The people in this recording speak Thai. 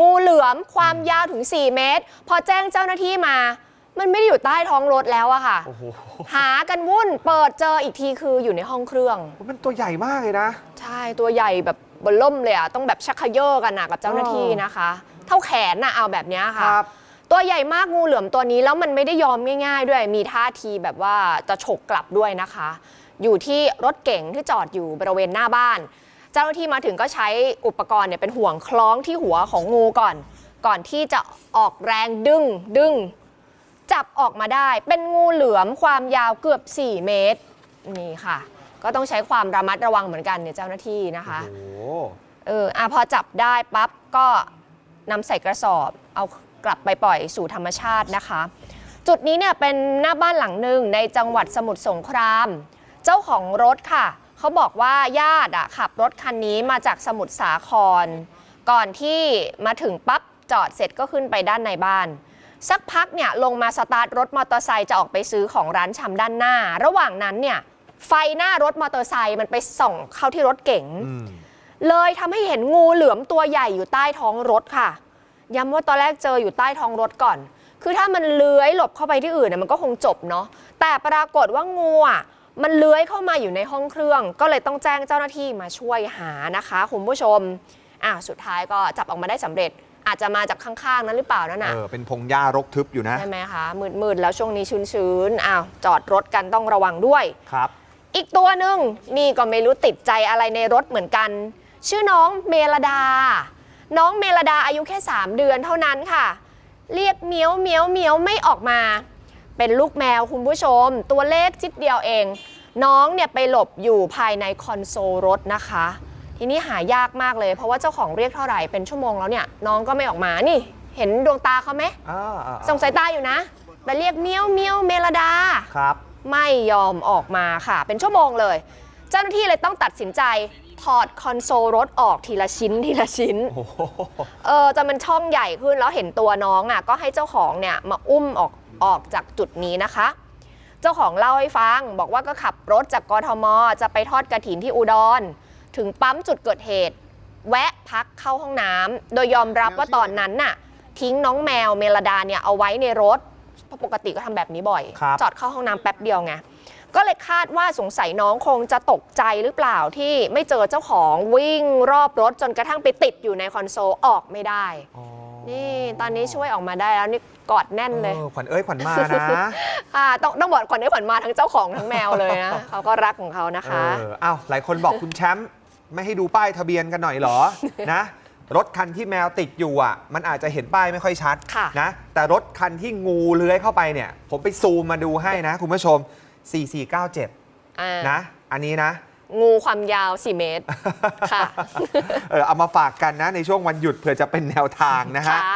งูเหลือมความยาวถึง 4 เมตร พอแจ้งเจ้าหน้าที่มา มันไม่ได้อยู่ใต้ท้องรถแล้วอะค่ะ โอ้โหหากันวุ่นเปิดเจออีกทีคืออยู่ในห้องเครื่อง มันตัวใหญ่มากเลยนะ ใช่ตัวใหญ่แบบเบนล่มเลยอะต้องแบบชักเขย่อกันนะกับเจ้าหน้าที่นะคะ เท่าแขนนะเอาแบบเนี้ยคค่ะรับ ตัวใหญ่มากงูเหลือมตัวนี้แล้วมันไม่ได้ยอมง่าย ๆ ด้วยมีท่าทีแบบว่าจะฉกกลับด้วยนะคะ อยู่ที่รถเก๋งที่จอดอยู่บริเวณหน้าบ้านเจ้าหน้าที่มาถึงก็ใช้อุปกรณ์เนี่ยเป็นห่วงคล้องที่หัวของงูก่อน ก่อนที่จะออกแรงดึงดึง จับออกมาได้เป็นงูเหลือมความยาวเกือบ 4 เมตร นี่ค่ะ ก็ต้องใช้ความระมัดระวังเหมือนกันเนี่ยเจ้าหน้าที่นะคะโอ้โหเอออะพอจับได้ปั๊บก็นำใส่กระสอบ เอากลับไปปล่อยสู่ธรรมชาตินะคะ จุดนี้เนี่ยเป็นหน้าบ้านหลังหนึ่งในจังหวัดสมุทรสงคราม เจ้าของรถค่ะ เขาบอกว่าญาติอะขับรถคันนี้มาจากสมุทรสาคร ก่อนที่มาถึงปั๊บจอดเสร็จก็ขึ้นไปด้านในบ้าน สักพักเนี่ยลงมาสตาร์ทรถมอเตอร์ไซค์จะออกไปซื้อของร้านชำด้านหน้า ระหว่างนั้นเนี่ยไฟหน้ารถมอเตอร์ไซค์มันไปส่องเข้าที่รถเก๋งเลยทำให้เห็นงูเหลือมตัวใหญ่อยู่ใต้ท้องรถค่ะย้ำว่าตอนแรกเจออยู่ใต้ท้องรถก่อน คือถ้ามันเลื้อยหลบเข้าไปที่อื่นน่ะมันก็คงจบเนาะแต่ปรากฏว่างูอะ มันเลื้อยเข้ามาอยู่ในห้องเครื่อง ก็เลยต้องแจ้งเจ้าหน้าที่มาช่วยหานะคะคุณผู้ชมอะสุดท้ายก็จับออกมาได้สำเร็จ อาจจะมาจากข้างๆ นั้นหรือเปล่านั่นน่ะเออเป็นพงหญ้ารกทึบอยู่นะใช่ไหมคะมืดๆแล้วช่วงนี้ชื้นๆอ้าวจอดรถกันต้องระวังด้วยครับ อีกตัวหนึ่งนี่ก็ไม่รู้ติดใจอะไรในรถเหมือนกัน ชื่อน้องเมลดา น้องเมลดาอายุแค่ 3 เดือนเท่านั้นค่ะ เรียกเมียวเมียวเมียวไม่ออกมา เป็นลูกแมวคุณผู้ชม ตัวเลขจิดเดียวเอง น้องเนี่ยไปหลบอยู่ภายในคอนโซลรถนะคะ ทีนี้หายากมากเลย เพราะว่าเจ้าของเรียกเท่าไหร่เป็นชั่วโมงแล้วเนี่ยน้องก็ไม่ออกมานี่ เห็นดวงตาเขาไหมอ่าอ่าส่งสายตาอยู่นะแต่เรียกเมียวเมียวเมลดา ครับ ไม่ยอมออกมาค่ะ เป็นชั่วโมงเลย เจ้าหน้าที่เลยต้องตัดสินใจถอดคอนโซลรถออกทีละชิ้นทีละชิ้น โอ้โหเออจนมันช่องใหญ่ขึ้นแล้วเห็นตัวน้องอะก็ให้เจ้าของเนี่ยมาอุ้มออกออกจากจุดนี้นะคะ เจ้าของเล่าให้ฟังบอกว่าก็ขับรถจากกทม จะไปทอดกระถินที่อุดร ถึงปั๊มจุดเกิดเหตุ แวะพักเข้าห้องน้ำโดยยอมรับว่าตอนนั้นน่ะ ทิ้งน้องแมวเมลดาเนี่ยเอาไว้ในรถ เพราะปกติก็ทำแบบนี้บ่อย ครับ จอดเข้าห้องน้ำแป๊บเดียวไง ก็เลยคาดว่าสงสัยน้องคงจะตกใจหรือเปล่าที่ไม่เจอเจ้าของวิ่งรอบรถจนกระทั่งไปติดอยู่ในคอนโซลออกไม่ได้ อ๋อนี่ตอนนี้ช่วยออกมาได้แล้วนี่กอดแน่นเลย ออขวัญเอ้ยขวัญมานะ อ่าต้องต้องบอกก่อนได้ขวัญมาทั้งเจ้าของทั้งแมวเลยนะ เขาก็รักของเขานะคะ เอออ้าวหลายคนบอกคุณแชมป์ไม่ให้ดูป้ายทะเบียนกันหน่อยเหรอ นะ รถคันที่แมวติดอยู่อะ มันอาจจะเห็นป้ายไม่ค่อยชัดค่ะนะ แต่รถคันที่งูเลื้อยเข้าไปเนี่ย ผมไปซูมมาดูให้นะ คุณผู้ชม 4497อ่านะ อันนี้นะ งูความยาว 4 เมตร ค่ะ เออเอามาฝากกันนะในช่วงวันหยุดเผื่อจะเป็นแนวทางนะฮะค่ะ